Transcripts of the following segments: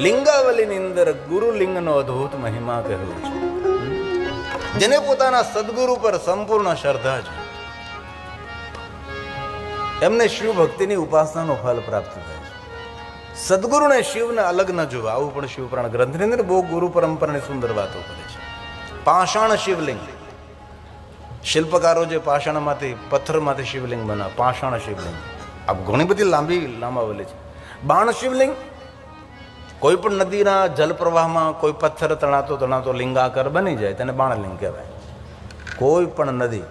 લિંગાવલીની અંદર ગુરુલિંગનો અદ્ભુત મહિમા કહેલો છે. જેને પોતાના સદગુરુ પર સંપૂર્ણ શ્રદ્ધા છે. એમને શિવ ભક્તિની ઉપાસનાનો ફલ પ્રાપ્ત થાય છે. સદગુરુને શિવને અલગ ન જોવા, આવું પણ શિવપુરાણ ગ્રંથની અંદર બહુ ગુરુ પરંપરાની સુંદર વાતો કરે છે. પાષાણ શિવલિંગ. શિલ્પકારો જે પાષાણમાંથી, પથ્થરમાંથી શિવલિંગ બનાવે, પાષાણ શિવલિંગ. આ ઘણી બધી લાંબી લાંબાવેલી છે. બાણ શિવલિંગ કોઈ પણ નદીના જલપ્રવાહમાં કોઈ પથ્થર તણાતો તણાતો લિંગાકાર બની જાય તેને બાણલિંગ કહેવાય. કોઈ પણ નદી.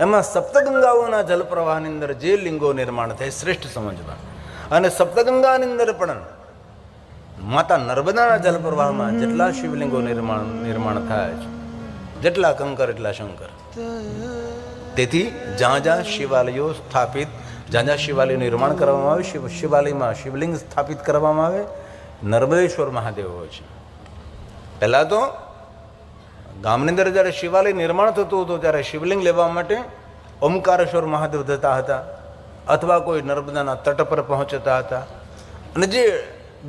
એમાં સપ્તગંગાઓના જલપ્રવાહની અંદર જે લિંગો નિર્માણ થાય શ્રેષ્ઠ સમજવા. અને સપ્તગંગાની અંદર પણ માતા નર્મદાના જલપ્રવાહમાં જેટલા શિવલિંગો નિર્માણ નિર્માણ થાય છે, જેટલા કંકર એટલા શંકર. તેથી જ્યાં જ્યાં શિવાલયો સ્થાપિત, જ્યાં જ્યાં શિવાલયનું નિર્માણ કરવામાં આવે, શિવ, શિવાલયમાં શિવલિંગ સ્થાપિત કરવામાં આવે નર્મદેશ્વર મહાદેવ હોય છે. પહેલાં તો ગામની અંદર જ્યારે શિવાલય નિર્માણ થતું હતું, ત્યારે શિવલિંગ લેવા માટે ઓમકારેશ્વર મહાદેવ જતા હતા અથવા કોઈ નર્મદાના તટ પર પહોંચતા હતા. અને જે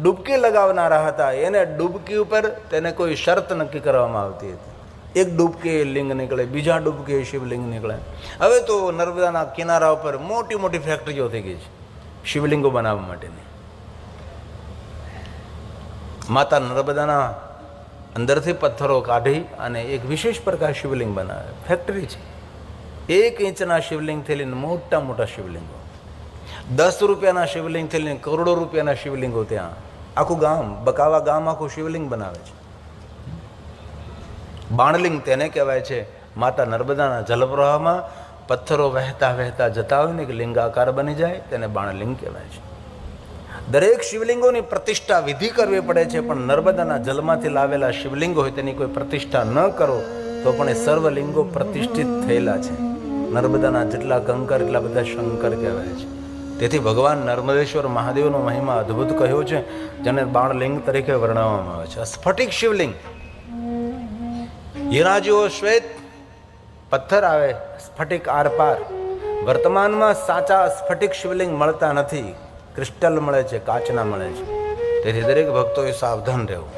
ડૂબકી લગાવનારા હતા, એને ડૂબકી ઉપર તેને કોઈ શરત નક્કી કરવામાં આવતી હતી. એક ડૂબકે લિંગ નીકળે, બીજા ડૂબકે શિવલિંગ નીકળે. હવે તો નર્મદાના કિનારા ઉપર મોટી મોટી ફેક્ટરીઓ થઈ ગઈ છે, શિવલિંગો બનાવવા માટેની. માતા નર્મદાના અંદરથી પથ્થરો કાઢી અને એક વિશેષ પ્રકાર શિવલિંગ બનાવે. ફેક્ટરી છે. એક ઇંચના શિવલિંગથી લઈને મોટા મોટા શિવલિંગો. દસ રૂપિયાના શિવલિંગથી લઈને કરોડો રૂપિયાના શિવલિંગો ત્યાં. આખું ગામ, બકાવા ગામ આખું શિવલિંગ બનાવે છે. બાણલિંગ તેને કહેવાય છે. માતા નર્મદાના જલપ્રવાહમાં પથ્થરો વહેતા વહેતા જતા હોય ને કે લિંગાકાર બની જાય, તેને બાણલિંગ કહેવાય છે. દરેક શિવલિંગોની પ્રતિષ્ઠા વિધિ કરવી પડે છે, પણ નર્મદાના જલમાંથી લાવેલા શિવલિંગો હોય તેની કોઈ પ્રતિષ્ઠા ન કરો, તો પણ એ સર્વલિંગો પ્રતિષ્ઠિત થયેલા છે. નર્મદાના જેટલા કંકર, એટલા બધા શંકર કહેવાય છે. તેથી ભગવાન નર્મદેશ્વર મહાદેવનો મહિમા અદ્ભુત કહ્યો છે, જેને બાણલિંગ તરીકે વર્ણવવામાં આવે છે. સ્ફટિક શિવલિંગ. હીરા જેવો શ્વેત પથ્થર આવે સ્ફટિક આરપાર. વર્તમાનમાં સાચા સ્ફટિક શિવલિંગ મળતા નથી. ક્રિસ્ટલ મળે છે, કાચના મળે છે. તેથી દરેક ભક્તોએ સાવધાન રહેવું.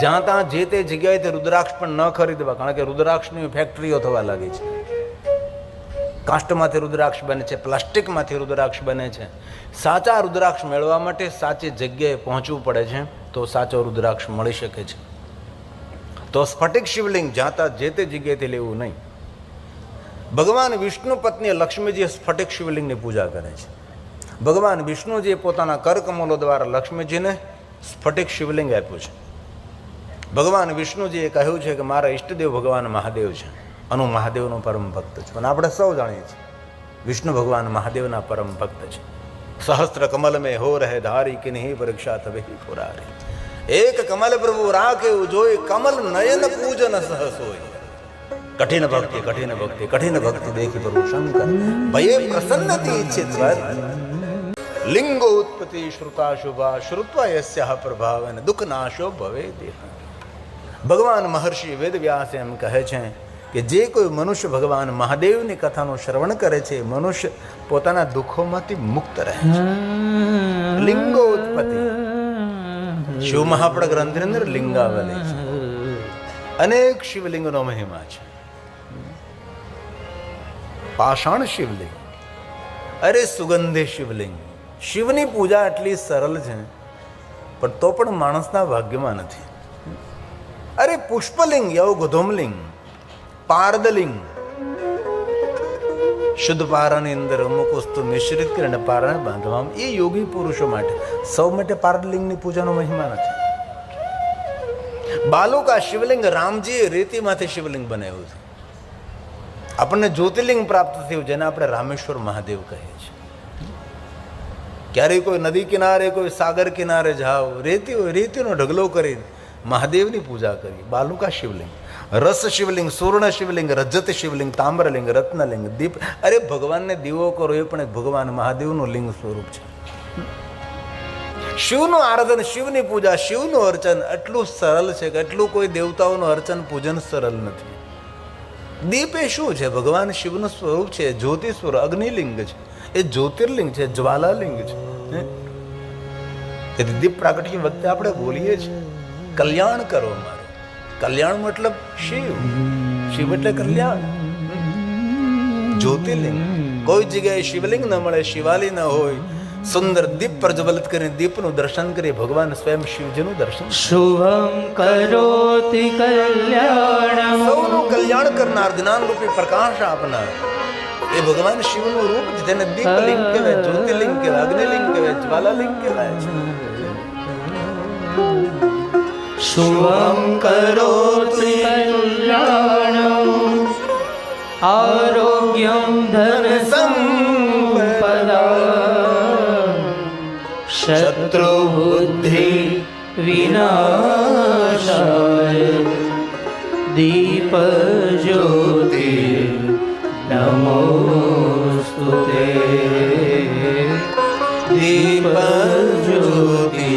જ્યાં ત્યાં જે તે જગ્યાએથી રુદ્રાક્ષ પણ ન ખરીદવા, કારણ કે રુદ્રાક્ષની ફેક્ટરીઓ થવા લાગી છે. કાષ્ટમાંથી રુદ્રાક્ષ બને છે, પ્લાસ્ટિકમાંથી રુદ્રાક્ષ બને છે. સાચા રુદ્રાક્ષ મેળવવા માટે સાચી જગ્યાએ પહોંચવું પડે છે, તો સાચો રુદ્રાક્ષ મળી શકે છે. તો સ્ફટિક શિવલિંગ જાતા જે તે જગ્યાએથી લેવું નહીં. ભગવાન વિષ્ણુ પત્ની લક્ષ્મીજી સ્ફટિક શિવલિંગની પૂજા કરે છે. ભગવાન વિષ્ણુજીએ પોતાના કરકમલો દ્વારા લક્ષ્મીજીને સ્ફટિક શિવલિંગ આપ્યું છે. ભગવાન વિષ્ણુજીએ કહ્યું છે કે મારા ઈષ્ટદેવ ભગવાન મહાદેવ છે. અનુ મહાદેવનો પરમ ભક્ત છું. અને આપણે સૌ જાણીએ છીએ, વિષ્ણુ ભગવાન મહાદેવના પરમ ભક્ત છે. સહસ્ત્ર કમલ મેં હો રહે ધારી કે નહીં પરીક્ષા તવે પુરારી. એક કમલ પ્રભુ રાખે જોઈ, કમલ નયન પૂજન સહસ હોય કઠિન ભક્તિ કઠિન ભક્તિ કઠિન ભક્તિ દેખી પ્રભુ શંકર. ભયે પ્રસન્નતી ઈચ્છિત લિંગો ઉત્પત્તિ શ્રુતા શુભા શ્રુત્વા યસ્યા પ્રભાવ દુઃખ નાશો ભવે ભગવાન મહર્ષિ વેદવ્યાસ એમ કહે છે કે જે કોઈ મનુષ્ય ભગવાન મહાદેવની કથાનું શ્રવણ કરે છે મનુષ્ય પોતાના દુઃખોમાંથી મુક્ત રહે છે લિંગો ઉત્પત્તિ શિવ મહાપડ ગ્રંથની અંદર લિંગાવલી છે અનેક શિવલિંગનો મહિમા છે પાષાણ શિવલિંગ અરે સુગંધે શિવલિંગ શિવની પૂજા આટલી સરળ છે, પણ તો પણ માણસના ભાગ્યમાં નથી. અરે પુષ્પલિંગ યવ ગોધોમલિંગ પારદલિંગ. શુદ્ધ પારાની અંદર અમુક વસ્તુ મિશ્રિત કરીને પારાને બાંધવામાં એ યોગી પુરુષો માટે સૌ માટે પારદલિંગની પૂજાનો મહિમા નથી. બાલુકા શિવલિંગ રામજીએ રેતીમાંથી શિવલિંગ બનાવ્યું છે. આપણને જ્યોતિર્લિંગ પ્રાપ્ત થયું, જેને આપણે રામેશ્વર મહાદેવ કહીએ છીએ. ક્યારેય કોઈ નદી કિનારે, કોઈ સાગર કિનારે જાઓ, રેતી રેતીનો ઢગલો કરી મહાદેવની પૂજા કરી. બાલુકા શિવલિંગ, રસ શિવલિંગ, સુવર્ણ શિવલિંગ, રજત શિવલિંગ, તામ્રલિંગ, રત્નલિંગ, દીપ. અરે ભગવાનને દીવો કરો એ પણ ભગવાન મહાદેવનું લિંગ સ્વરૂપ છે. શિવનું આરાધન, શિવની પૂજા, શિવનું અર્ચન એટલું સરળ છે કે એટલું કોઈ દેવતાઓનું અર્ચન, પૂજન સરળ નથી. દીપ એ શું છે? ભગવાન શિવનું સ્વરૂપ છે જ્યોતિ સ્વરૂપ, અગ્નિલિંગ છે. એ જ્યોતિર્લિંગ છે જ્વાલાલિંગ છે. તેથી દીપ પ્રાગટ્ય વખતે આપણે બોલીએ છીએ કલ્યાણ કરો મારે. કલ્યાણ મતલબ શિવ. શિવ એટલે કલ્યાણ. જ્યોતિર્લિંગ. કોઈ જગ્યાએ શિવલિંગ ન મળે શિવાલી ન હોય સુંદર દીપ પ્રજ્વલિત કરીને દીપનું દર્શન કરી ભગવાન સ્વયં શિવજીનું દર્શન શુભમ કરોતિ કલ્યાણ સૌનું કલ્યાણ કરનાર જ્ઞાન રૂપી પ્રકાશ આપનાર. એ ભગવાન શિવનું રૂપ છે તેને દીપલિંગ કહેવાય જ્યોતિલિંગ કહેવાય અગ્નિલિંગ કહેવાય જ્વાલાલિંગ કહેવાય. છે શુભમ કરો આરોગ્યમ ધન સંપદા શત્રુ બુદ્ધિ વિનાશાય દીપ જ્યોતિ નમોસ્તુતે દીપ જ્યોતિ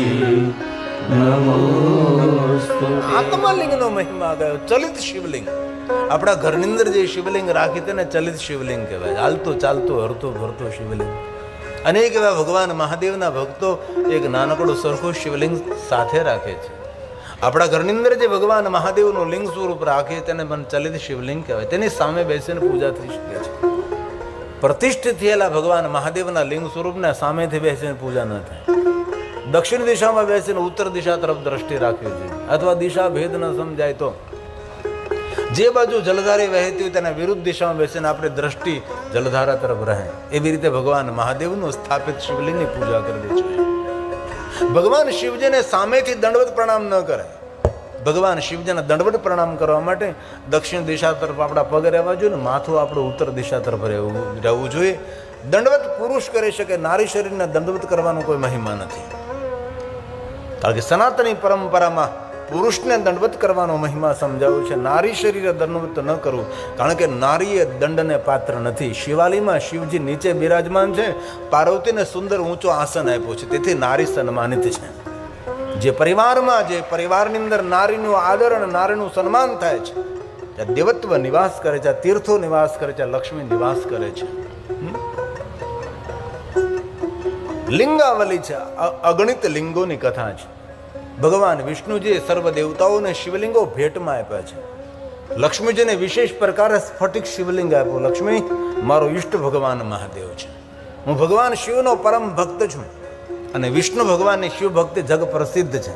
નમોસ્તુતે આત્મલિંગનો મહિમા ગયો ચલિત શિવલિંગ આપણા ઘરની અંદર જે શિવલિંગ રાખી તેને ચલિત શિવલિંગ કહેવાય ચાલતું ચાલતું હરતું ભરતું શિવલિંગ અનેક એવા ભગવાન મહાદેવના ભક્તો એક નાનકડું સરખું શિવલિંગ સાથે રાખે છે આપણા ઘરની અંદર જે ભગવાન મહાદેવનું લિંગ સ્વરૂપ રાખે તેને મન ચલિત શિવલિંગ કહેવાય. તેની સામે બેસીને પૂજા થઈ શકે છે. પ્રતિષ્ઠિત થયેલા ભગવાન મહાદેવના લિંગ સ્વરૂપને સામેથી બેસીને પૂજા ન થાય. દક્ષિણ દિશામાં બેસીને ઉત્તર દિશા તરફ દ્રષ્ટિ રાખવી જોઈએ. અથવા દિશા ભેદ ન સમજાય તો. જે બાજુ જલધારી વહેતી હોય તેના વિરુદ્ધ દિશામાં બેસીને આપણી દ્રષ્ટિ જલધારા તરફ રહે. એવી રીતે ભગવાન મહાદેવનું સ્થાપિત શિવલિંગની પૂજા કરવી જોઈએ. ભગવાન શિવજીને સામેથી દંડવત પ્રણામ ન કરે. ભગવાન શિવજીને દંડવત પ્રણામ કરવા માટે દક્ષિણ દિશા તરફ આપણા પગ રહેવા જોઈએ ને માથું આપણું ઉત્તર દિશા તરફ રહેવું રહેવું જોઈએ. દંડવત પુરુષ કરી શકે, નારી શરીરને દંડવત કરવાનો કોઈ મહિમા નથી. કારણ કે સનાતની પરંપરામાં પુરુષને દંડવત કરવાનો મહિમા સમજાવ્યો છે. નારી શરીરે દંડવત ન કરવું, કારણ કે નારી એ દંડને પાત્ર નથી. શિવાલીમાં શિવજી નીચે બિરાજમાન છે. પાર્વતીને સુંદર ઊંચો આસન આપ્યો છે. તેથી નારી સન્માનિત છે. જે પરિવારમાં, જે પરિવારની અંદર નારીનું આદર અને નારીનું સન્માન થાય છે, ત્યાં દેવત્વ નિવાસ કરે છે તીર્થો નિવાસ કરે છે લક્ષ્મી નિવાસ કરે છે. લિંગાવલી છે. અગણિત લિંગોની કથા છે. ભગવાન વિષ્ણુજીએ સર્વ દેવતાઓને શિવલિંગો ભેટમાં આપ્યા છે. લક્ષ્મીજીને વિશેષ પ્રકારે સ્ફટિક શિવલિંગ આપ્યો. લક્ષ્મી, મારો ઈષ્ટ ભગવાન મહાદેવ છે. હું ભગવાન શિવનો પરમ ભક્ત છું અને વિષ્ણુ ભગવાનની શિવ ભક્તિ જગ પ્રસિદ્ધ છે.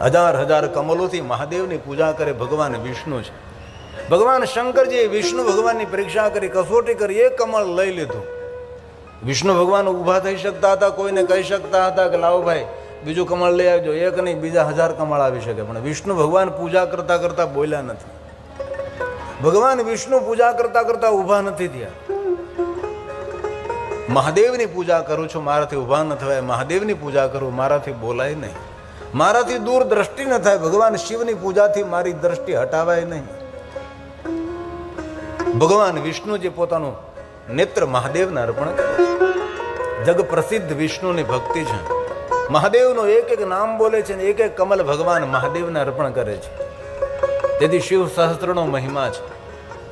હજાર હજાર કમલોથી મહાદેવની પૂજા કરે ભગવાન વિષ્ણુ છે. ભગવાન શંકરજીએ વિષ્ણુ ભગવાનની પરીક્ષા કરી કસોટી કરી એ કમળ લઈ લીધું. વિષ્ણુ ભગવાન ઊભા થઈ શકતા હતા, કોઈને કહી શકતા હતા કે લાવો ભાઈ બીજું કમળ લઈ આવજો. એક નહીં, બીજા હજાર કમળ આવી શકે. પણ વિષ્ણુ ભગવાન પૂજા કરતા કરતા બોલ્યા નથી. ભગવાન વિષ્ણુ પૂજા કરતા કરતા ઊભા નથી થયા. મહાદેવની પૂજા કરું છું, મારાથી ઊભા ન થવાય. મહાદેવની પૂજા કરું, મારાથી બોલાય નહીં. મારાથી દૂર દ્રષ્ટિ ન થાય. ભગવાન શિવની પૂજાથી મારી દ્રષ્ટિ હટાવાય નહીં. ભગવાન વિષ્ણુ જે પોતાનું નેત્ર મહાદેવને અર્પણ કરે જગ પ્રસિદ્ધ વિષ્ણુની ભક્તિ છે. મહાદેવનું એક એક નામ બોલે છે ને એક એક કમલ ભગવાન મહાદેવને અર્પણ કરે છે. તેથી શિવ સહસ્ત્રનો મહિમા છે.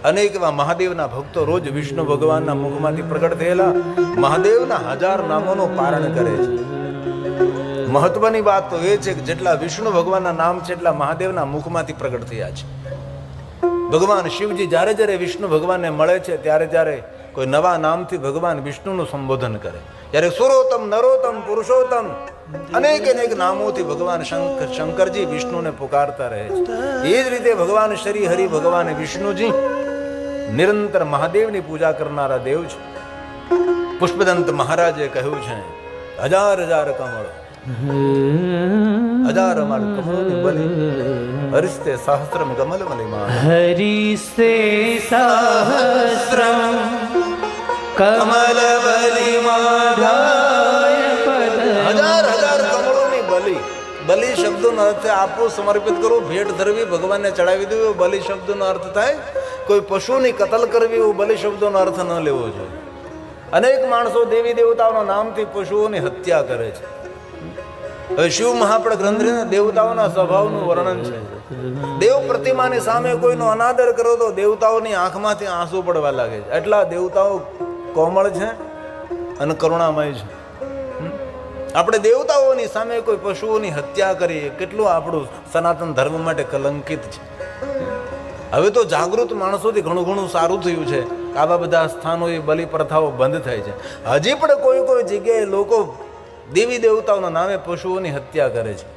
અનેક એવા મહાદેવના ભક્તો રોજ વિષ્ણુ ભગવાનના મુખમાંથી પ્રગટ થયેલા મહાદેવના હજાર નામોનું પારણ કરે છે. મહત્વની વાત તો એ છે કે જેટલા વિષ્ણુ ભગવાનના નામ છે એટલા મહાદેવના મુખમાંથી પ્રગટ થયા છે. ભગવાન શિવજી જ્યારે જ્યારે વિષ્ણુ ભગવાનને મળે છે ત્યારે ત્યારે કોઈ નવા નામથી ભગવાન વિષ્ણુનું સંબોધન કરે. જ્યારે સુરોત્તમ નરોત્તમ પુરુષોત્તમ અનેક અનેક નામોથી ભગવાન શંકર, શંકરજી વિષ્ણુને પુકારતા રહે છે. એ જ રીતે ભગવાન શ્રી હરિ ભગવાન વિષ્ણુજી નિરંતર મહાદેવની પૂજા કરનારા દેવ છે. પુષ્પદંત મહારાજે કહ્યું છે, હજાર હજાર કમળ, હજાર અમાર કમળની બલી, હરિસ્તે સહસ્ત્રમ કમલ મલિમાં હરિસ્તે સહસ્રમ કમલ બલિમાધાય બલિ શબ્દોનો અર્થ આપવું સમર્પિત કરવું ભેટ ધરવી, ભગવાનને ચડાવી દેવું, એવો બલિ શબ્દનો અર્થ થાય. કોઈ પશુની કતલ કરવી, એવો બલિ શબ્દોનો અર્થ ન લેવો જોઈએ. અનેક માણસો દેવી દેવતાઓના નામથી પશુઓની હત્યા કરે છે. હવે શિવ મહાપડ ગ્રંથને દેવતાઓના સ્વભાવનું વર્ણન છે. દેવ પ્રતિમાની સામે કોઈનો અનાદર કરો તો દેવતાઓની આંખમાંથી આંસુ પડવા લાગે છે. એટલા દેવતાઓ કોમળ છે અને કરુણામય છે. આપણે દેવતાઓની સામે કોઈ પશુઓની હત્યા કરીએ, કેટલું આપણું સનાતન ધર્મ માટે કલંકિત છે. હવે તો જાગૃત માણસોથી ઘણું ઘણું સારું થયું છે આવા બધા સ્થાનોએ બલિ પ્રથાઓ બંધ થાય છે. હજી પણ કોઈ કોઈ જગ્યાએ લોકો દેવી દેવતાઓના નામે પશુઓની હત્યા કરે છે.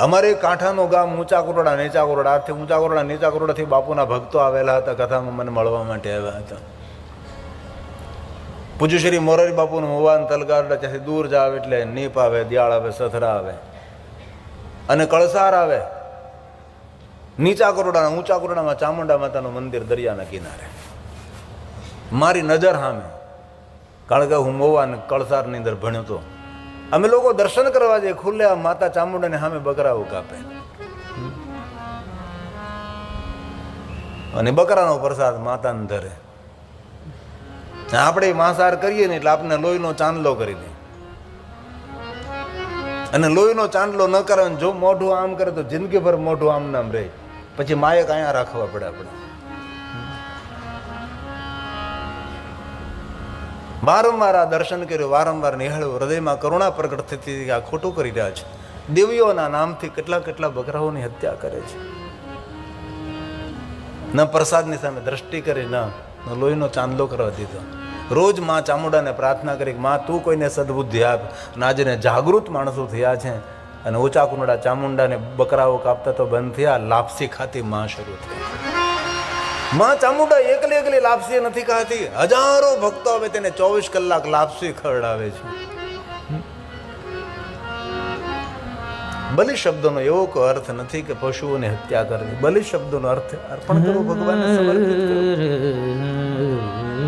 અમારે કાંઠાનું ગામ ઊંચા કોરડા, નીચા કોરડા. આથી ઊંચા કોરડા, નીચા કોરડાથી બાપુના ભક્તો આવેલા હતા, કથામાં મને મળવા માટે આવ્યા હતા. પૂજ્ય શ્રી મોરારી બાપુનું મોવાન તલગારડા ત્યાંથી દૂર જાવ એટલે નીપ આવે, દિયાળ આવે, સથરા આવે. અને કળસાર આવે. નીચા કોરડાના, ઊંચા કોરડામાં ચામુંડા માતાનું મંદિર દરિયાના કિનારે. મારી નજર સામે. કારણ કે હું મોવાન કળસારની અંદર ભણ્યો હતો અમે લોકો દર્શન કરવા જઈએ, ખુલ્લે માતા ચામુંડાને સામે બકરાઓ કાપે. અને બકરાનો પ્રસાદ માતાને ધરે. આપણે માંસાહાર કરીએ ને એટલે આપણે લોહીનો ચાંદલો કરી દે. અને લોહીનો ચાંદલો ન કરે જો મોઢું આમ કરે તો જિંદગીભર મોઢું આમ નામ રહે. પછી માયક અહીંયા રાખવા પડે આપણે. વારંવાર આ દર્શન કર્યું, વારંવાર નિહાળ્યું, હૃદયમાં કરુણા પ્રગટ થતી આ ખોટું કરી રહ્યા છે. દેવીઓના નામથી કેટલા કેટલા બકરાઓની હત્યા કરે છે. ન પ્રસાદની સામે દ્રષ્ટિ કરી, ન લોહીનો ચાંદલો કરવા દીધો. રોજમાં ચામુંડાને પ્રાર્થના કરી માં, તું કોઈને સદબુદ્ધિ આપ. અને જાગૃત માણસો થયા છે અને ઊંચા કુંડા ચામુંડાને બકરાઓ કાપતા તો બંધ થયા, લાપસી ખાતી માં શરૂ થઈ. માં ચામુંડા એકલી એકલી લાપસી નથી ખાતી. હજારો ભક્તો હવે તેને ચોવીસ કલાક લાપસી ખવડાવે છે. બલિ શબ્દનો એવો કોઈ અર્થ નથી કે પશુઓને હત્યા કરવી. બલિ શબ્દનો અર્થ અર્પણ કરવો ભગવાન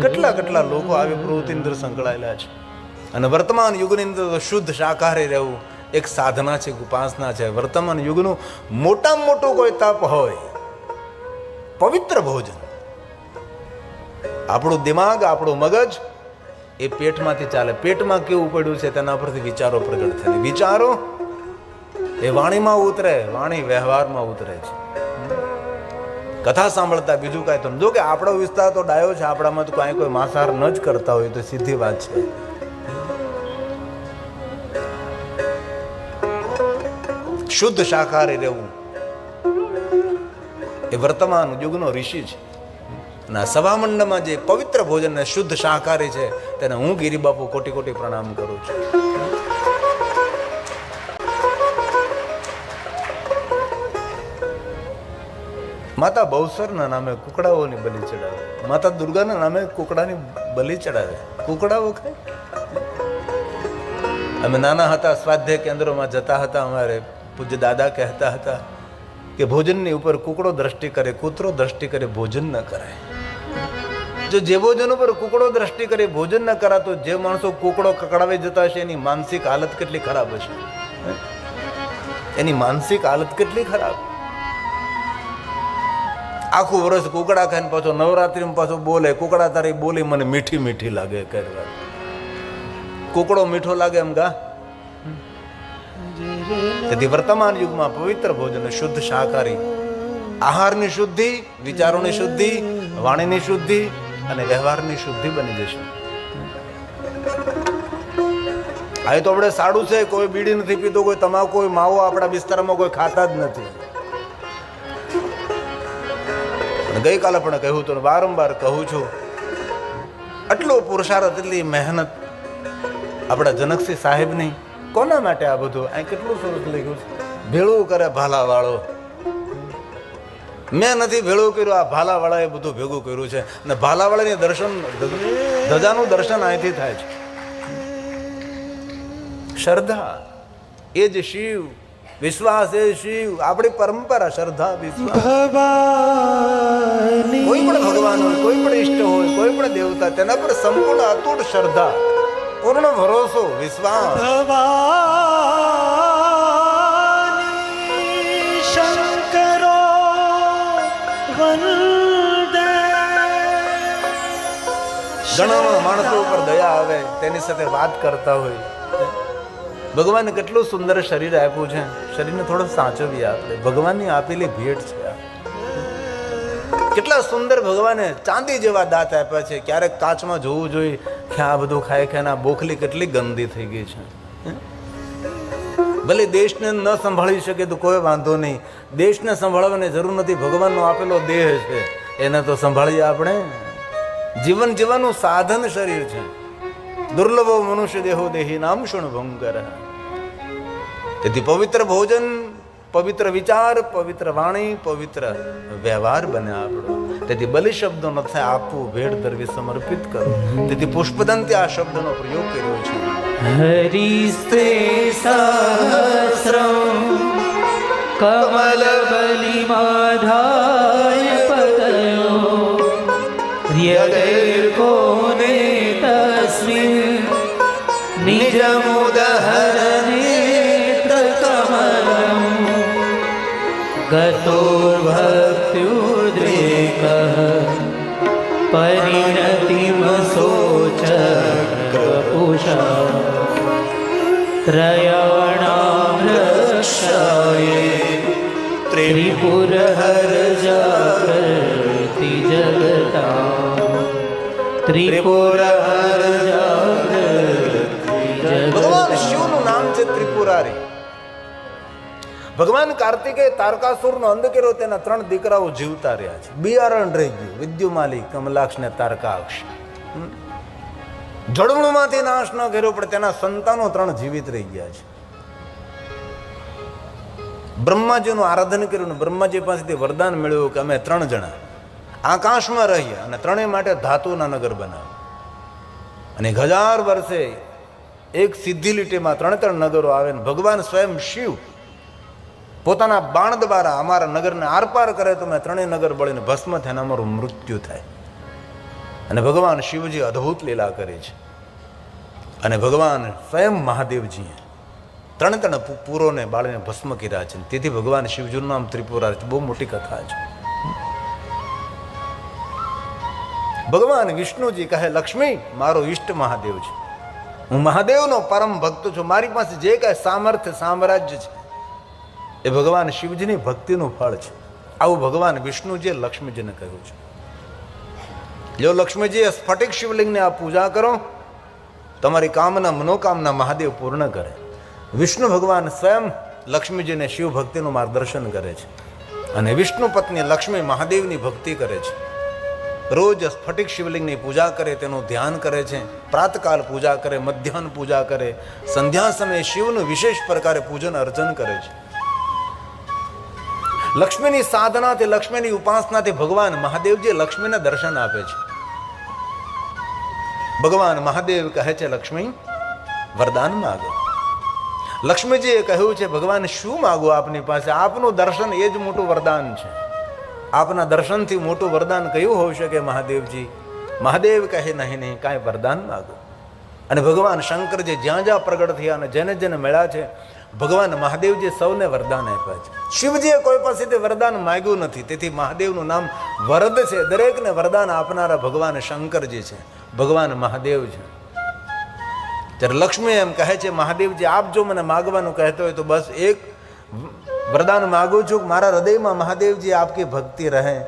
કેટલા કેટલા લોકો આવી પ્રવૃત્તિની અંદર સંકળાયેલા છે. અને વર્તમાન યુગની અંદર શુદ્ધ શાકાહારી રહેવું એક સાધના છે ઉપાસના છે. વર્તમાન યુગનું મોટામાં મોટું કોઈ તપ હોય. પવિત્ર ભોજન. આપણું દિમાગ, આપણું મગજ એ પેટમાંથી ચાલે. પેટમાં કેવું પડ્યું છે તેના પરથી વિચારો પ્રગટ થાય. વિચારો એ વાણીમાં ઉતરે, વાણી વ્યવહારમાં ઉતરે છે. કથા સાંભળતા બીજું કાંઈ તો જો કે આપણો વિસ્તાર તો ડાયો છે, આપણામાં તો કાંઈ કોઈ માંસાહાર ન જ કરતા હોય તો સીધી વાત છે. શુદ્ધ શાકાહારી રહેવું. એ વર્તમાન યુગનો ઋષિ છે. અને આ જે પવિત્ર ભોજન શુદ્ધ શાકાહારી છે, તેને હું ગિરિબાપુ કોટી કોટી પ્રણામ કરું છું. માતા બહુસરના નામે કુકડાઓની બલિ ચડાવે. માતા દુર્ગાના નામે કુકડાની બલિ ચડાવે. કુકડાઓ ખાય? અમે નાના હતા, સ્વાધ્યાય કેન્દ્રોમાં જતા હતા, અમારે પૂજ્ય દાદા કહેતા હતા કે ભોજનની ઉપર કુકડો દ્રષ્ટિ કરે, કૂતરો દ્રષ્ટિ કરે, ભોજન ન કરાય. જો જે ભોજન ઉપર કુકડો દ્રષ્ટિ કરે, ભોજન ન કરાતો જે માણસો કુકડો કકડાવી જતા હશે, એની માનસિક હાલત કેટલી ખરાબ હશે? એની માનસિક હાલત કેટલી ખરાબ? આખું વર્ષ કુકડા ખાઈને પાછો નવરાત્રીમાં પાછો બોલે, કુકડા તારી બોલી મને મીઠી મીઠી લાગે કરવા કુકડો મીઠો લાગે એમ ગા તેથી વર્તમાન યુગમાં પવિત્ર ભોજન શુદ્ધ શાકાહારી. આહારની શુદ્ધિ, વિચારોની શુદ્ધિ, વાણીની શુદ્ધિ અને વ્યવહારની શુદ્ધિ બની જશે. આ તો આપણે સાડું છે, કોઈ બીડી નથી પીતો, કોઈ તમાકુ, કોઈ માવો આપણા વિસ્તારમાં કોઈ ખાતા જ નથી. ગઈકાલે પણ કહ્યું હતું, વારંવાર કહું છું, આટલો પુરુષાર્થ એટલી મહેનત આપણા જનકસિંહ સાહેબની કોના માટે આ બધું? અહીં કેટલું સરસ લખ્યું છે? ભેળું કરે ભાલાવાળો. મેં નથી ભેળું કર્યું આ ભાલાવાળાએ બધું ભેગું કર્યું છે. અને ભાલાવાળાની દર્શન ધજાનું દર્શન અહીંથી થાય છે. શ્રદ્ધા એ જ શિવ. વિશ્વાસ એ શિવ. આપણી પરંપરા શ્રદ્ધા વિશ્વાસ. કોઈ પણ ભગવાન હોય કોઈ પણ ઈષ્ટ હોય કોઈ પણ દેવતા તેના પર સંપૂર્ણ અતૂટ શ્રદ્ધા. પૂર્ણ ભરોસો વિશ્વાસ. શંકરો ઘણા માણસો ઉપર દયા આવે તેની સાથે વાત કરતા હોય. ભગવાને કેટલું સુંદર શરીર આપ્યું છે. શરીરને થોડો સાચવી આપણે ભગવાનની આપેલી ભેટ છે કેટલા સુંદર ભગવાને ચાંદી જેવા દાંત આપ્યા છે. ક્યારેક કાચમાં જોવું જોઈએ કે આ બધું ખાય ખાય આ બોખલી કેટલી ગંદી થઈ ગઈ છે ભલે દેશને ન સંભાળી શકે તો કોઈ વાંધો નહીં. દેશને સંભાળવાની જરૂર નથી, ભગવાનનો આપેલો દેહ છે, એને તો સંભાળીએ આપણે. જીવન જીવવાનું સાધન શરીર છે. દુર્લભ મનુષ્ય દેહો દેહી નામ શુણ ભંકર તેથી પવિત્ર ભોજન પવિત્ર વિચાર, પવિત્ર વાણી, પવિત્ર વ્યવહાર બને આપણો. તેથી બલિ શબ્દો ન થાય આપવું ભેડ ધરવી, સમર્પિત કરો તેથી પુષ્પદંતે આ શબ્દનો પ્રયોગ કર્યો છે. હરિસ્તે સહસ્રમ કમલ બલિ માધાય પદયો યદેર કોને તસ્મિન નિજમુદહરણ गतोर्भक्त्युद्रेकः परिणतिमसोचक्रपुषा त्रयाणां रक्षाय त्रिपुरहर जागर्ति जगता त्रिपुरहर ભગવાન કાર્તિકે તારકાસુરનો અંધ કર્યો, તેના ત્રણ દીકરાઓ જીવતા રહ્યા છે. બિયારણ રહી ગયું વિદ્યુમાલી કમલાક્ષ ને તારકાક્ષ. જળવણમાંથી નાશ ન કર્યો, પણ તેના સંતાનો ત્રણ જીવિત રહી ગયા છે. બ્રહ્માજીનું આરાધન કર્યું ને બ્રહ્માજી પાસેથી વરદાન મેળવ્યું કે અમે ત્રણ જણા આકાશમાં રહીએ અને ત્રણેય માટે ધાતુના નગર બનાવ્યા અને હજાર વર્ષે એક સિદ્ધિ લીટીમાં ત્રણ ત્રણ નગરો આવે ને ભગવાન સ્વયં શિવ પોતાના બાણ દ્વારા અમારા નગરને આરપાર કરે તો મેં ત્રણેય નગર બળીને ભસ્મ થાય અમારું મૃત્યુ થાય. અને ભગવાન શિવજી અદ્ભુત લીલા કરે છે. અને ભગવાન સ્વયં મહાદેવજીએ ત્રણ ત્રણ પૂરોને બાળીને ભસ્મ કર્યા છે. તેથી ભગવાન શિવજીનું નામ ત્રિપુરા છે. બહુ મોટી કથા છે. ભગવાન વિષ્ણુજી કહે, લક્ષ્મી, મારો ઈષ્ટ મહાદેવ છે. હું મહાદેવનો પરમ ભક્ત છું. મારી પાસે જે કાંઈ સામર્થ્ય, સામ્રાજ્ય છે એ ભગવાન શિવજીની ભક્તિનું ફળ છે. આવું ભગવાન વિષ્ણુજીએ લક્ષ્મીજીને કહ્યું છે. જો લક્ષ્મીજીએ સ્ફટિક શિવલિંગને આ પૂજા કરો. તમારી કામના મનોકામના મહાદેવ પૂર્ણ કરે. વિષ્ણુ ભગવાન સ્વયં લક્ષ્મીજીને શિવ ભક્તિનું માર્ગદર્શન કરે છે. અને વિષ્ણુ પત્ની લક્ષ્મી મહાદેવની ભક્તિ કરે છે. રોજ સ્ફટિક શિવલિંગની પૂજા કરે, તેનું ધ્યાન કરે છે. પ્રાતકાલ પૂજા કરે, મધ્યાહન પૂજા કરે. સંધ્યા સમયે શિવનું વિશેષ પ્રકારે પૂજન અર્ચન કરે છે. લક્ષ્મીની સાધનાથી લક્ષ્મીની ઉપાસનાથી ભગવાન મહાદેવજી લક્ષ્મીને દર્શન આપે છે. ભગવાન મહાદેવ કહે છે, લક્ષ્મી, વરદાન માગો. લક્ષ્મીજીએ કહ્યું છે, ભગવાન, શું માગો આપની પાસે? આપનું દર્શન એ જ મોટું વરદાન છે. આપના દર્શનથી મોટું વરદાન કયું હોઈ શકે મહાદેવજી? મહાદેવ કહે, નહીં નહીં, કાંઈ વરદાન માગો. અને ભગવાન શંકરજી જ્યાં જ્યાં પ્રગટ થયા અને જેને જેને મળ્યા છે ભગવાન મહાદેવજી સૌને વરદાન આપ્યા છે. શિવજીએ કોઈ પાસેથી વરદાન માગ્યું નથી. તેથી મહાદેવનું નામ વરદ છે. દરેકને વરદાન આપનારા ભગવાન શંકરજી છે. ભગવાન મહાદેવ છે. ત્યારે લક્ષ્મી એમ કહે છે, મહાદેવજી, આપ જો મને માગવાનું કહેતો હોય તો બસ એક વરદાન માગું છું. મારા હૃદયમાં મહાદેવજી આપકી ભક્તિ રહે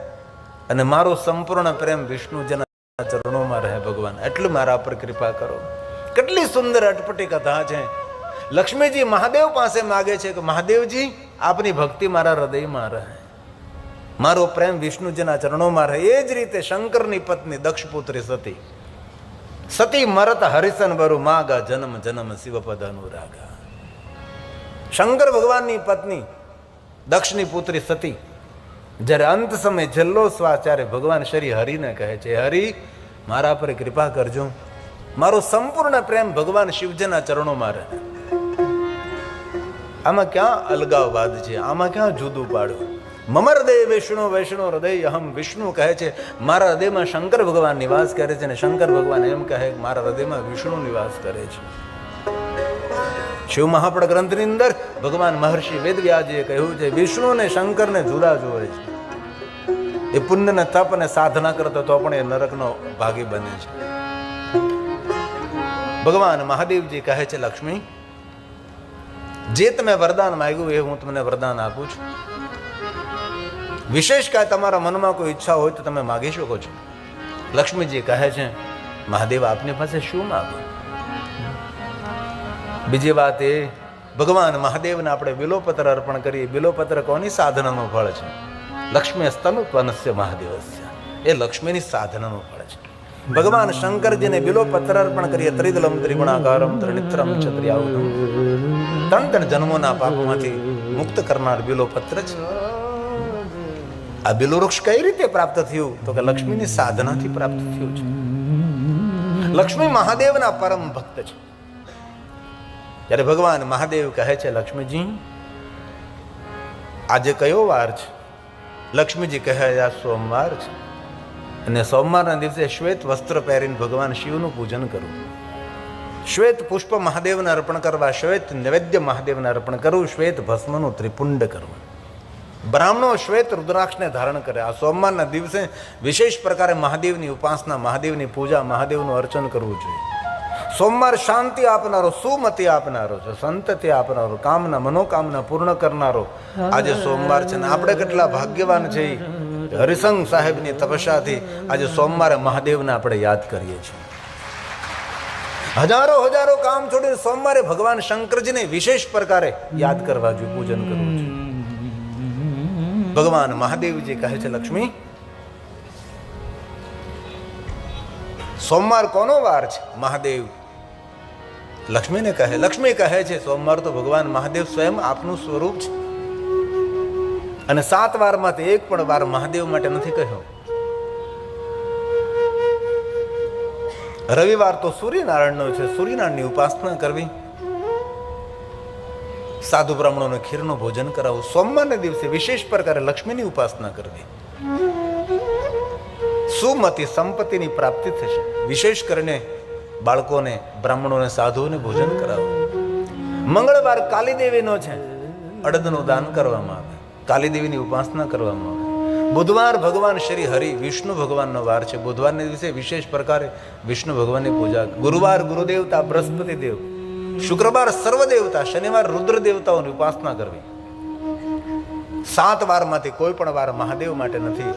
અને મારો સંપૂર્ણ પ્રેમ વિષ્ણુજીના ચરણોમાં રહે ભગવાન. એટલું મારા પર કૃપા કરો. કેટલી સુંદર અટપટી કથા છે. લક્ષ્મીજી મહાદેવ પાસે માગે છે કે મહાદેવજી, આપની ભક્તિ મારા હૃદયમાં રહે. મારો પ્રેમ વિષ્ણુજીના ચરણોમાં રહે. એ જ રીતે શંકરની પત્ની દક્ષપુત્રી સતી. સતી મરત હરિસન વરુ માગા જન્મ જન્મ શિવપદ અનુરાગા. શંકર ભગવાનની પત્ની દક્ષની પુત્રી સતી. જ્યારે અંત સમય છેલ્લો શ્વાસ ત્યારે ભગવાન શ્રી હરિને કહે છે, હરિ, મારા પર કૃપા કરજો. મારો સંપૂર્ણ પ્રેમ ભગવાન શિવજીના ચરણોમાં રહે. આમાં ક્યાં અલગાવવાદ છે? આમાં ક્યાં જુદું પાડવું? મમ હૃદય વિષ્ણુ વૈષ્ણુ હૃદય અહમ વિષ્ણુ કહે છે. મારા હૃદયમાં શંકર ભગવાન નિવાસ કરે છે અને શંકર ભગવાન એમ કહે, મારા હૃદયમાં વિષ્ણુ નિવાસ કરે છે. શિવ મહાપડ ગ્રંથની અંદર ભગવાન મહર્ષિ વેદવ્યાજીએ કહ્યું છે, વિષ્ણુ અને શંકરને જુદા જોવે છે. એ પુણ્યને તપ અને સાધના કરતો તો પણ એ નરકનો ભાગી બને છે. ભગવાન મહાદેવજી કહે છે, લક્ષ્મી જે તમે વરદાન માગ્યું એ હું તમને વરદાન આપું છું. વિશેષ કાંઈ તમારા મનમાં કોઈ ઈચ્છા હોય તો તમે માગી શકો છો. લક્ષ્મીજી કહે છે, મહાદેવ, આપની પાસે શું માગો? બીજી વાત એ, ભગવાન મહાદેવને આપણે બિલોપત્ર અર્પણ કરીએ. બિલોપત્ર કોની સાધનાનું ફળ છે? લક્ષ્મી સ્તનુપનસ્ય મહાદેવસ્ય. એ લક્ષ્મીની સાધનાનું ફળ છે. ભગવાન શંકરજીને બિલોપત્ર અર્પણ કરીએ. ત્રિદલમ ત્રિગુણાકારમ ત્રિણિત્રમ ચત્રિયાવતમ ત્રણ ત્રણ જન્મોના પાપમાંથી મુક્ત કરનાર બિલોપત્ર છે. આ બિલોવૃક્ષ કઈ રીતે પ્રાપ્ત થયું? તો કે લક્ષ્મીની સાધનાથી પ્રાપ્ત થયું છે. લક્ષ્મી મહાદેવના પરમ ભક્ત છે. જ્યારે ભગવાન મહાદેવ કહે છે, લક્ષ્મીજી, આજે કયો વાર છે? લક્ષ્મીજી કહે, આ સોમવાર છે. અને સોમવારના દિવસે શ્વેત વસ્ત્ર પહેરીને ભગવાન શિવનું પૂજન કરવું શ્વેત પુષ્પ મહાદેવને અર્પણ કરવા, શ્વેત નૈવેદ્ય મહાદેવને અર્પણ કરવું, શ્વેત ભસ્મનું ત્રિપુંડ કરવું. બ્રાહ્મણો શ્વેત રુદ્રાક્ષને ધારણ કરે. આ સોમવારના દિવસે વિશેષ પ્રકારે મહાદેવની ઉપાસના, મહાદેવની પૂજા, મહાદેવનું અર્ચન કરવું જોઈએ. સોમવાર શાંતિ આપનારો, સુમતિ આપનારો છે સંતતિ આપનારો, કામના, મનોકામના પૂર્ણ કરનારો આજે સોમવાર છે ને આપણે કેટલા ભાગ્યવાન છે હરિસંગ સાહેબની તપસ્યાથી આજે સોમવારે મહાદેવને આપણે યાદ કરીએ છીએ. હજારો હજારો કામ છોડીને સોમવારે ભગવાન શંકરજીને વિશેષ પ્રકારે યાદ કરવા જોઈએ પૂજન કરવું જોઈએ ભગવાન મહાદેવજી કહે છે, લક્ષ્મી, સોમવાર કોનો વાર છે? મહાદેવ લક્ષ્મીને કહે, લક્ષ્મી કહે છે, સોમવાર તો ભગવાન મહાદેવ સ્વયં આપનું સ્વરૂપ છે. અને સાત વારમાંથી એક પણ વાર મહાદેવ માટે નથી કહ્યો. રવિવાર તો સૂર્યનારાયણનો છે. સૂર્યનારાયણની ઉપાસના કરવી. સાધુ બ્રાહ્મણોને ખીરનું ભોજન કરાવવું. સોમવારને દિવસે વિશેષ પ્રકારે લક્ષ્મીની ઉપાસના કરવી. સુમતી સંપત્તિની પ્રાપ્તિ થશે. વિશેષ કરીને બાળકોને, બ્રાહ્મણોને, સાધુઓને ભોજન કરાવવું. મંગળવાર કાલીદેવીનો છે. અડદનું દાન કરવામાં આવે. કાલીદેવીની ઉપાસના કરવામાં આવે. બુધવાર ભગવાન શ્રી હરિ, વિષ્ણુ ભગવાનનો વાર છે. બુધવારને દિવસે વિશેષ પ્રકારે વિષ્ણુ ભગવાનની પૂજા. ગુરુવાર ગુરુદેવતા, બૃહસ્પતિ દેવ. શુક્રવાર સર્વ દેવતા શનિવાર રુદ્ર દેવતાઓની ઉપાસના કરવી. સાત વારમાંથી કોઈ પણ વાર મહાદેવ માટે નથી.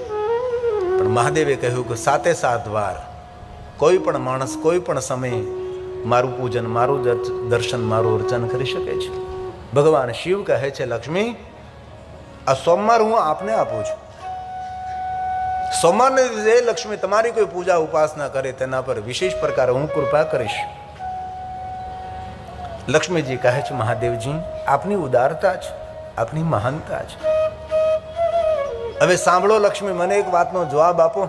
પણ મહાદેવે કહ્યું કે સાતે સાત વાર, કોઈ પણ માણસ, કોઈ પણ સમયે મારું પૂજન, મારું દર્શન, મારું અર્ચન કરી શકે છે. ભગવાન શિવ કહે છે, લક્ષ્મી, આ સોમવાર હું આપને આપું છું. સોમવારને રીતે લક્ષ્મી તમારી કોઈ પૂજા ઉપાસના કરે તેના પર વિશેષ પ્રકારે હું કૃપા કરીશ. લક્ષ્મીજી કહે છે, મહાદેવજી, આપની ઉદારતા છે આપની મહાનતા છે હવે સાંભળો લક્ષ્મી, મને એક વાતનો જવાબ આપો.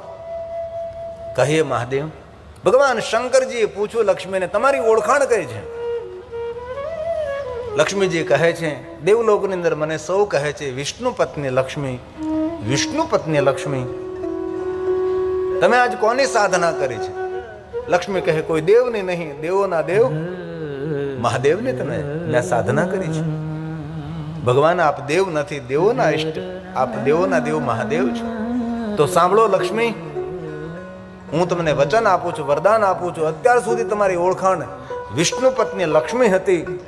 કહીએ, મહાદેવ, ભગવાન શંકરજીએ પૂછ્યું લક્ષ્મીને, તમારી ઓળખાણ કઈ છે? લક્ષ્મીજી કહે છે, દેવલોકની અંદર મને સૌ કહે છે, વિષ્ણુ પત્ની લક્ષ્મી, વિષ્ણુ પત્ની લક્ષ્મી તમે આજ કોની સાધના કરી છે? લક્ષ્મી કહે, કોઈ દેવની નહીં, દેવોના દેવ. મહાદેવને તમે મેં સાધના કરી છે? ભગવાન, આપ દેવ નથી, દેવોના ઇષ્ટ આપ દેવોના દેવ મહાદેવ છો. તો સાંભળો લક્ષ્મી, હું તમને વચન આપું છું, વરદાન આપું છું. અત્યાર સુધી તમારી ઓળખાણ વિષ્ણુ પત્ની લક્ષ્મી હતી.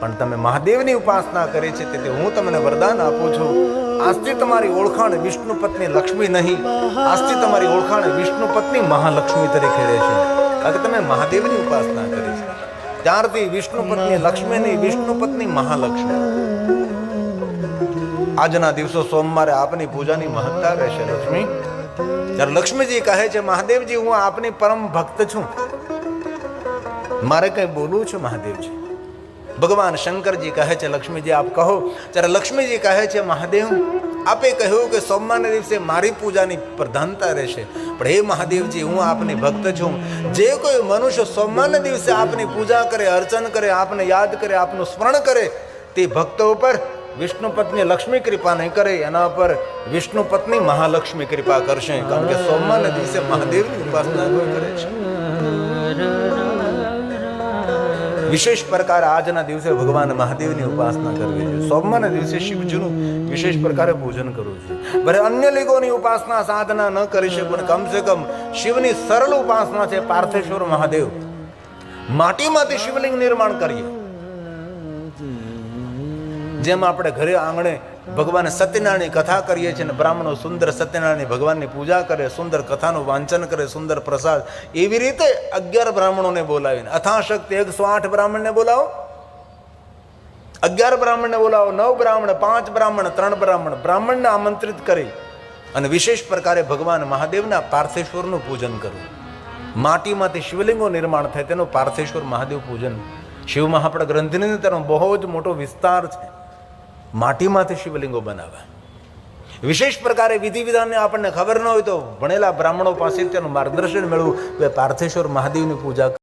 પણ તમે મહાદેવની ઉપાસના કરી છે, તેથી હું તમને વરદાન આપું છું. આજથી તમારી ઓળખાણ વિષ્ણુ પત્ની લક્ષ્મી નહીં. આજથી તમારી ઓળખાણ વિષ્ણુ પત્ની મહાલક્ષ્મી તરીકે રહેશે કારણ તમે મહાદેવની ઉપાસના કરી છે. ત્યારથી વિષ્ણુ પત્ની લક્ષ્મી નહીં, વિષ્ણુ પત્ની મહાલક્ષ્મી. આજના દિવસો સોમવારે આપની પૂજાની મહત્તા રહેશે, લક્ષ્મી. જ્યારે લક્ષ્મીજી કહે છે, મહાદેવજી, હું આપની પરમ ભક્ત છું. મારે કઈ બોલવું છે, મહાદેવજી? ભગવાન શંકરજી કહે છે લક્ષ્મીજી આપ કહો. ત્યારે લક્ષ્મીજી કહે છે મહાદેવ આપે કહ્યું કે સોમવારના દિવસે મારી પૂજાની પ્રધાનતા રહેશે. પણ હે મહાદેવજી હું આપની ભક્ત છું. જે કોઈ મનુષ્ય સોમવારના દિવસે આપની પૂજા કરે અર્ચન કરે આપને યાદ કરે આપનું સ્મરણ કરે તે ભક્તો ઉપર વિષ્ણુ પત્ની લક્ષ્મી કૃપા નહીં કરે એના પર વિષ્ણુ પત્ની મહાલક્ષ્મી કૃપા કરશે. કારણ કે સોમવારના દિવસે મહાદેવની ઉપાસના કોઈ કરે છે. વિશેષ પ્રકાર આજના દિવસે ભગવાન મહાદેવની ઉપાસના કરવી જોઈએ. સોમવારના દિવસે શિવજીનું વિશેષ પ્રકારે પૂજન કરવું જોઈએ. ભલે અન્ય લિંગોની ઉપાસના સાધના ન કરી શકે, પણ કમસે કમ શિવની સરળ ઉપાસના છે પાર્થેશ્વર મહાદેવ. માટીમાંથી શિવલિંગ નિર્માણ કરીએ. જેમ આપણે ઘરે આંગણે ભગવાન સત્યનારાયણની કથા કરીએ છીએ અને બ્રાહ્મણો સુંદર સત્યનારાયણની ભગવાનની પૂજા કરે, સુંદર કથાનું વાંચન કરે, સુંદર પ્રસાદ, એવી રીતે અગિયાર બ્રાહ્મણોને બોલાવીને. અથાશક્તિ એકસો આઠ બ્રાહ્મણને બોલાવો. અગિયાર બ્રાહ્મણને બોલાવો, નવ બ્રાહ્મણ, પાંચ બ્રાહ્મણ, ત્રણ બ્રાહ્મણ. બ્રાહ્મણને આમંત્રિત કરી અને વિશેષ પ્રકારે ભગવાન મહાદેવના પાર્થેશ્વરનું પૂજન કરવું માટીમાંથી શિવલિંગો નિર્માણ થાય, તેનું પાર્થેશ્વર મહાદેવ પૂજન. શિવ મહાપડ ગ્રંથની બહુ જ મોટો વિસ્તાર છે. માટીમાંથી શિવલિંગો બનાવે. વિશેષ પ્રકારે વિધિ વિધાનને આપણને ખબર ન હોય તો ભણેલા બ્રાહ્મણો પાસે તેનું માર્ગદર્શન મેળવું. કે પાર્થેશ્વર મહાદેવની પૂજા